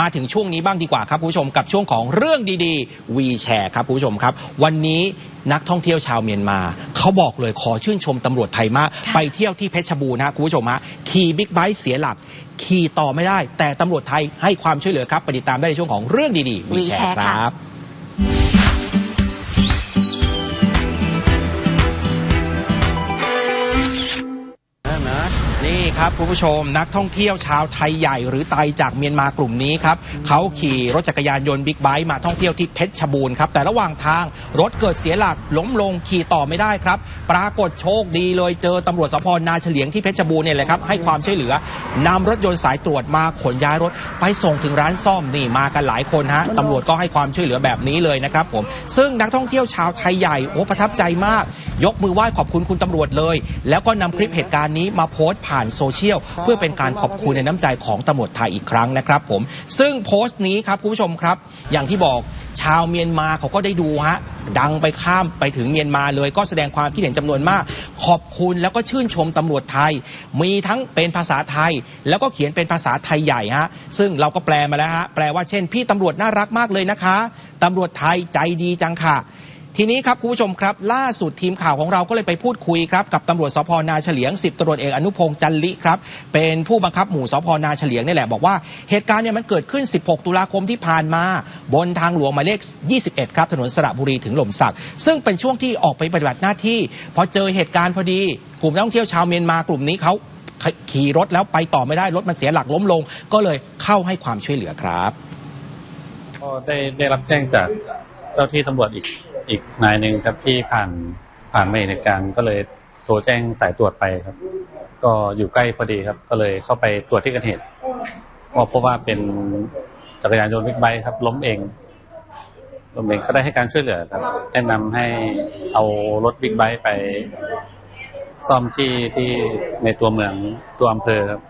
มาถึงช่วงนี้บ้างดีกว่าครับคุณผู้ชมกับช่วงของเรื่องดีๆวีแชร์ครับคุณผู้ชมครับ วันนี้นักท่องเที่ยวชาวเมียนมา เขาบอกเลยขอชื่นชมตำรวจไทยมาก ไปเที่ยวที่เพชรบูรณ์นะคุณผู้ชมฮะขี่บิ๊กไบค์เสียหลัก ขี่ต่อไม่ได้ แต่ตำรวจไทยให้ความช่วยเหลือครับไปติดตามได้ในช่วงของเรื่องดีๆวีแชร์ WeChat คค่ะรับ นี่ครับคุณผู้ชมนักท่องเที่ยวชาวไทยใหญ่หรือไตจากเมียนมากลุ่มนี้ครับเขาขี่รถจักรยานยนต์บิ๊กไบค์มาท่องเที่ยวที่เพชรบูรณ์ครับแต่ระหว่างทางรถเกิดเสียหลักล้มลงขี่ต่อไม่ได้ครับ ปรากฏโชคดีเลยเจอตำรวจสพนาเฉลียงที่เพชรบูรณ์เนี่ยแหละครับให้ความช่วยเหลือนำรถยนต์สายตรวจมาขนย้ายรถ ไปส่งถึงร้านซ่อมนี่มากันหลายคนฮะตำรวจก็ให้ความช่วยเหลือแบบนี้เลยนะครับผมซึ่งนักท่องเที่ยวชาวไทยใหญ่โอ้ประทับใจมาก ยกมือไหว้ขอบคุณคุณตำรวจเลย แล้วก็นำคลิปเหตุการณ์นี้มาโพสต์ผ่านโซเชียล เพื่อเป็นการขอบคุณในน้ำใจของตำรวจไทยอีกครั้งนะครับผม ซึ่งโพสต์นี้ครับคุณผู้ชมครับ อย่างที่บอกชาวเมียนมาเขาก็ได้ดูฮะดังไปข้ามไปถึงเมียนมาเลย ก็แสดงความคิดเห็นจำนวนมาก ขอบคุณแล้วก็ชื่นชมตำรวจไทย มีทั้งเป็นภาษาไทย แล้วก็เขียนเป็นภาษาไทยใหญ่ฮะซึ่งเราก็แปลมาแล้วฮะแปลว่าเช่น พี่ตำรวจน่ารักมากเลยนะคะตำรวจไทยใจดีจังค่ะ ทีนี้ครับคุณผู้ชมครับ ล่าสุดทีมข่าวของเราก็เลยไปพูดคุยครับกับตำรวจสพนาเฉลียง10ตำรวจเอกอนุพงษ์จันลิครับเป็นผู้บังคับหมู่สพนาเฉลียงนี่แหละบอกว่าเหตุการณ์เนี่ยมันเกิดขึ้น 16 ตุลาคมที่ผ่านมา บนทางหลวงหมายเลข 21 ครับถนนสระบุรีถึงหล่มสัก ซึ่งเป็นช่วงที่ออกไปปฏิบัติหน้าที่ พอเจอเหตุการณ์พอดี กลุ่มนักท่องเที่ยวชาวเมียนมากลุ่มนี้เขาขี่รถแล้วไปต่อไม่ได้รถมันเสียหลักล้มลง ก็เลยเข้าให้ความช่วยเหลือครับก็ได้ได้รับแจ้งจากเจ้าที่ตำรวจอีก อีกนายหนึ่งครับที่ผ่านผ่านมาเห็นการก็เลยโทรแจ้งสายตรวจไปครับ ก็อยู่ใกล้พอดีครับ ก็เลยเข้าไปตรวจที่เกิดเหตุก็พบว่าเป็นจักรยานยนต์บิ๊กไบค์ครับ ล้มเองล้มเองก็ได้ให้การช่วยเหลือครับแนะนำให้เอารถบิ๊กไบค์ไปซ่อมที่ที่ในตัวเมืองตัวอำเภอครับ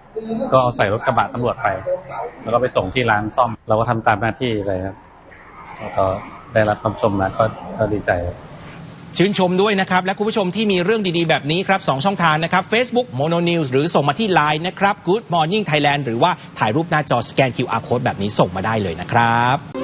ก็เอาใส่รถกระบะตำรวจไป แล้วก็ไปส่งที่ร้านซ่อม เราก็ทำตามหน้าที่เลยครับแล้วก็ ได้รับคำชมมาก็ก็ดีใจ ชื่นชมด้วยนะครับ และคุณผู้ชมที่มีเรื่องดีๆ แบบนี้ครับสองช่องทางนะครับ Facebook Mono News หรือส่งมาที่ Line นะครับ Good Morning Thailand หรือว่าถ่ายรูปหน้าจอสแกน QR Code แบบนี้ส่งมาได้เลยนะครับ